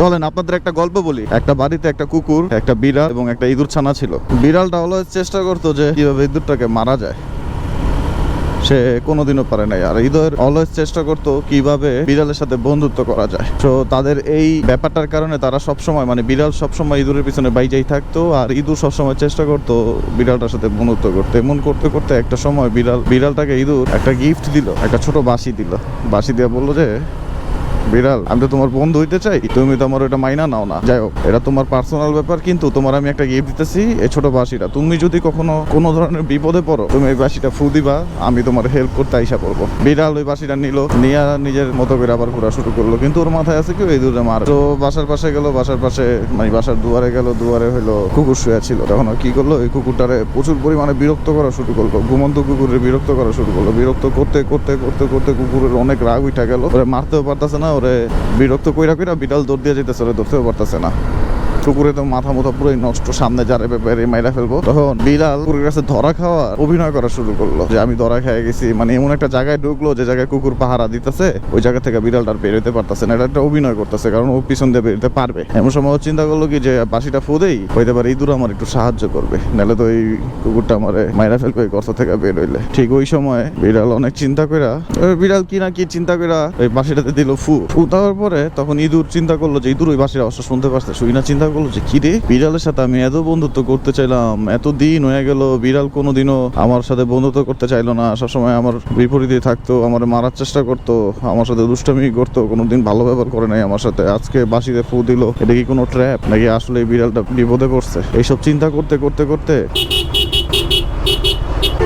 চলেন, আপনাদের একটা গল্প বলি। একটা বাড়িতে একটা কুকুর, একটা বিড়াল এবং একটা ইঁদুর ছানা ছিল। বিড়ালটা অলওয়েজ চেষ্টা করতো যে কীভাবে ইঁদুরটাকে মারা যায়। সে কোনোদিনও পারে নাই। আর ঈদের অলওয়েজ চেষ্টা করতো কীভাবে বিড়ালের সাথে বন্ধুত্ব করা যায়। তো তাদের এই ব্যাপারটার কারণে তারা সবসময় মানে বিড়াল সবসময় ইঁদুরের পিছনে বাইজাই থাকতো আর ইঁদুর সবসময় চেষ্টা করতো বিড়ালটার সাথে বন্ধুত্ব করতে। এমন করতে করতে একটা সময় বিড়াল, বিড়ালটাকে ইঁদুর একটা গিফট দিল, একটা ছোট বাঁশি দিল। বাঁশি দিয়ে বলল যে বিড়াল, আমি তো তোমার বন্ধু হইতে চাই। তুমি তো আমার ওটা মাইনা নাও না। যাই হোক, এটা তোমার পার্সোনাল ব্যাপার, কিন্তু তোমার আমি একটা গিফট দিতেছি এই ছোট বাঁশিটা তুমি যদি কখনো কোনো ধরনের বিপদে পড়ো, তুমি এই বাসিটা ফু দিবা, আমি তোমার হেল্প করতে আইসা করব বিড়াল ওই বাসিটা নিল, নিয়ে নিজের মতো করে আবার ঘোরা শুরু করল। কিন্তু ওর মাথায় আছে কি এই দূরে মার। তো বাসার পাশে গেল, বাসার পাশে মানে বাসার দুয়ারে গেল, দুয়ারে হলো কুকুর শুয়ে ছিল। তখন কি করল এই কুকুরটারে প্রচুর পরিমাণে বিরক্ত করা শুরু করল। ঘুমন্ত কুকুরের বিরক্ত করা শুরু করল। বিরক্ত করতে করতে করতে করতে কুকুরের অনেক রাগ উঠা গেল। মারতেও পারতেছে না ওরে বিরক্ত কইরা কইরা বিড়াল দৌড় দিয়ে যেতেছে ওরে ধরতেও পারতেছে না। কুকুরে তো মাথা মতো পুরোই নষ্ট, সামনে যারে ব্যাপারে মাইরা ফেলব। তখন বিড়াল কুকুরের কাছে ধরা খাওয়ার অভিনয় করা শুরু করল, যে আমি ধরা খেয়ে গেছি। মানে এমন একটা জায়গায় ঢুকলো যে জায়গায় কুকুর পাহারা দিতেছে, ওই জায়গা থেকে বিড়ালটার বেরোতে পারতেছে না। এটা একটা অভিনয় করতেছে, কারণ ও পিছন দিয়ে বেরোতে পারবে। এমন সময় চিন্তা করল কি, যে বাসিটা ফুদেই হইতে পারে ইঁদুর আমার একটু সাহায্য করবে, নাহলে তো এই কুকুরটা আমার মাইরা ফেলবে গর্ত থেকে বের হইলে। ঠিক ওই সময় বিড়াল অনেক চিন্তা করা বিড়াল কি না কি চিন্তা করা ওই বাসিটাতে দিল ফু। ফু দেওয়ার পরে তখন ইঁদুর চিন্তা করল যে ইঁদুর ওই বাঁশির অবশ্য শুনতে পারছে, শুই না চিন্তা করল যে, কি রে? বিড়ালের সাথে আমি এত বন্ধুত্ব করতে চাইলাম, এত দিন হয়ে গেল, বিড়াল কোনোদিনও আমার সাথে বন্ধুত্ব করতে চাইলো না। সবসময় আমার বিপরীতে থাকতো, আমার মারার চেষ্টা করতো, আমার সাথে দুষ্টামি করতো, কোনোদিন ভালো ব্যবহার করে নাই আমার সাথে। আজকে বাসিতে ফু দিল, এটা কি কোনো ট্র্যাপ নাকি আসলে বিড়ালটা বিপদে পড়ছে? এইসব চিন্তা করতে করতে করতে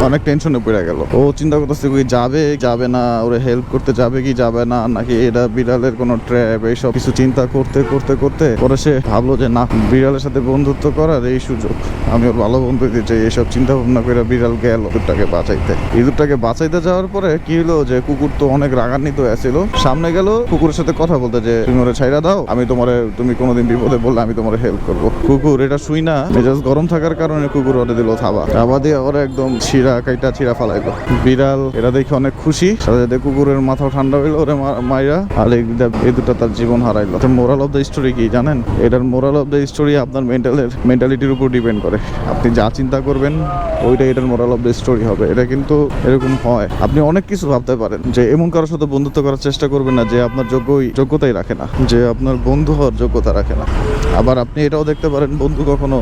অনেক টেনশনে পড়ে গেল। ও চিন্তা করতেছে কি যাবে যাবে না, ওরে হেল্প করতে যাবে কি যাবে না, নাকি এটা বিড়ালের কোনো ট্র্যাপ এইসব কিছু চিন্তা করতে করতে করতে পরে সে ভাবলো যে না, বিড়ালের সাথে বন্ধুত্ব করার এই সুযোগ। আমি ওর ভালো বন্ধু দিতে চাই, এইসব চিন্তা ভাবনা করে বিড়াল গেল ইঁদুরটাকে বাঁচাইতে। ইঁদুরটাকে বাঁচাইতে যাওয়ার পরে কি হলো যে কুকুর তো অনেক রাগান্বিত হয়েছিল সামনে গেল, কুকুরের সাথে কথা বলতে যে, তুমি ওরে ছাইরা দাও, আমি তোমার, তুমি কোনোদিন বিপদে বললে আমি তোমার হেল্প করব। কুকুর, এটা শুই না, মেজাজ গরম থাকার কারণে কুকুর ওরে দিল থাবা। থাবা দিয়ে ওরা একদম ছিঁড়া কাইটা ছিঁড়া ফালাইলো বিড়াল এটা দেখে অনেক খুশি। সাথে কুকুরের মাথাও ঠান্ডা হইল ওরে মাইরা। আর এই দুটো তার জীবন হারাইলো। মোরাল অফ দ্য স্টোরি কি জানেন? এটার মোরাল অফ দ্য স্টোরি আপনার মেন্টালের মেন্টালিটির উপর ডিপেন্ড করে। আপনি যা চিন্তা করবেন ওইটা এটার মোরাল অফ দ্য স্টোরি হবে। এটা কিন্তু এরকম হয়। আপনি অনেক কিছু ভাবতে পারেন। যে এমন কারোর সাথে বন্ধুত্ব করার চেষ্টা করবেন না, যে আপনার যোগ্যই যোগ্যতাই রাখে না। যে আপনার বন্ধু হওয়ার যোগ্যতা রাখে না। আবার আপনি এটাও দেখতে পারেন, বন্ধু কখনো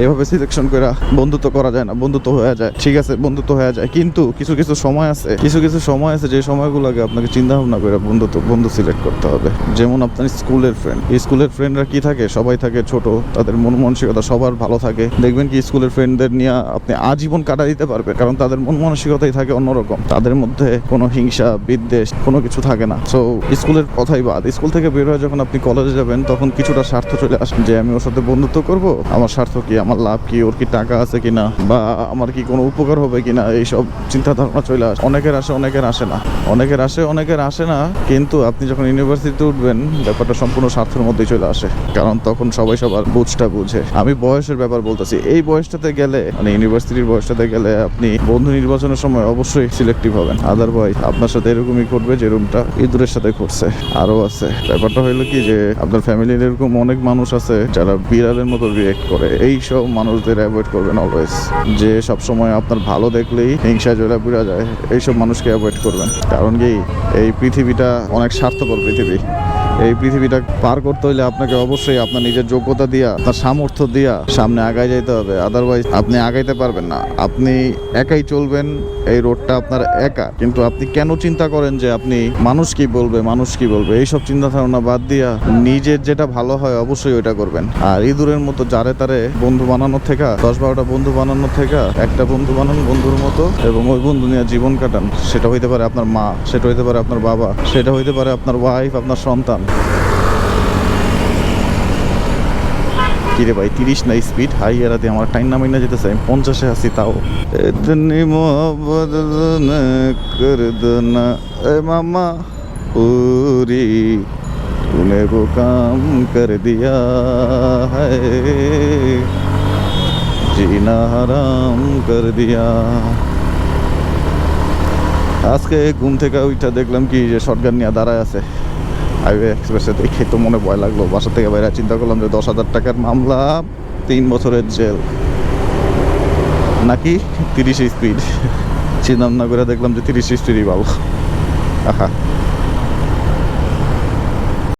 এইভাবে সিলেকশন করে বন্ধুত্ব করা যায় না, বন্ধুত্ব হয়ে যায়। ঠিক আছে, বন্ধুত্ব হয়ে যায়, কিন্তু কিছু কিছু সময় আছে, কিছু কিছু সময় আছে যে সময়গুলোকে আপনাকে চিন্তা ভাবনা করে বন্ধুত্ব, বন্ধু সিলেক্ট করতে হবে। যেমন আপনার স্কুলের ফ্রেন্ড স্কুলের ফ্রেন্ডরা কি থাকে? সবাই থাকে ছোট, তাদের মন মানসিকতা সবার ভালো থাকে। দেখবেন কি স্কুলের ফ্রেন্ডদের নিয়ে আপনি আজীবন কাটা দিতে পারবেন কারণ তাদের মন মানসিকতাই থাকে অন্যরকম। তাদের মধ্যে কোনো হিংসা, বিদ্বেষ, কোনো কিছু থাকে না। সো স্কুলের কথাই বাদ। স্কুল থেকে বের হয়ে যখন আপনি কলেজে যাবেন, তখন কিছুটা স্বার্থ চলে আসে যে, আমি ওর সাথে বন্ধুত্ব করব, আমার স্বার্থ কি আমার লাভ কি? ওর কি টাকা আছে কিনা? বা আমার কি কোনো উপকার হবে কিনা? এইসব চিন্তা ধারণা চলে আসে। অনেকের আসে অনেকের আসে না। অনেকের আসে অনেকের আসে না, কিন্তু আপনি যখন ইউনিভার্সিটিতে উঠবেন, ব্যাপারটা সম্পূর্ণ স্বার্থের মধ্যেই চলে আসে। কারণ তখন সবাই সবার বুঝটা বুঝে। আমি বয়সের ব্যাপার বলতেছি। এই বয়সটাতে গেলে মানে ইউনিভার্সিটির বয়সটাতে গেলে আপনি বন্ধু নির্বাচনের সময় অবশ্যই সিলেক্টিভ হবেন। আদারওয়াইজ আপনার সাথে এরকমই করবে যেরকমটা ইঁদুরের সাথে করছে আরও আছে। ব্যাপারটা হইল কি যে, আপনার ফ্যামিলির এরকম অনেক মানুষ আছে যারা বিড়ালের মতো রিয়েক্ট করে। এই সব মানুষদের অ্যাভয়েড করবেন অলওয়েজ যে সব সময় আপনার ভালো দেখলেই হিংসা জোলা বুড়া যায়, এইসব মানুষকে অ্যাভয়েড করবেন। কারণ কি, এই পৃথিবীটা অনেক স্বার্থপর পৃথিবী। এই পৃথিবীটা পার করতে হলে আপনাকে অবশ্যই আপনার নিজের যোগ্যতা দিয়া তার সামর্থ্য দিয়া সামনে আগায় যাইতে হবে। আদারওয়াইজ আপনি আগাইতে পারবেন না। আপনি একাই চলবেন এই রোডটা আপনার একা। কিন্তু আপনি কেন চিন্তা করেন যে আপনি মানুষ কি বলবে, মানুষ কি বলবে? এইসব চিন্তা ধারণা বাদ দিয়া নিজের যেটা ভালো হয় অবশ্যই ওইটা করবেন। আর ইঁদুরের মতো যারে তারে বন্ধু বানানোর থেকে, দশ বারোটা বন্ধু বানানোর থেকে, একটা বন্ধু বানান বন্ধুর মতো এবং ওই বন্ধু নিয়ে জীবন কাটান। সেটা হইতে পারে আপনার মা, সেটা হইতে পারে আপনার বাবা, সেটা হইতে পারে আপনার ওয়াইফ আপনার সন্তান। কি রে ভাই, তিরিশ না স্পিড হাই এরাতে আমার টাইম নামাই না যেতে চাই পঞ্চাশে আসি তাও। এতনি মোহাম্মদ কর দনা মামা পুরি তুনে কো কাম কর দিয়া হ্যায় জিনা হারাম কর দিয়া। আজকে ঘুম থেকে ওইটা দেখলাম কি যে শটগান নিয়ে দাঁড়ায় আছে। হাইওয়ে এক্সপ্রেসে দেখে তো মনে ভয় লাগল। বাসা থেকে বাইরে চিন্তা করলাম যে দশ হাজার টাকার মামলা, তিন বছরের জেল। নাকি তিরিশ স্পিড? চিন্তা না করে দেখলাম যে তিরিশ স্পিডই ভালো আহা।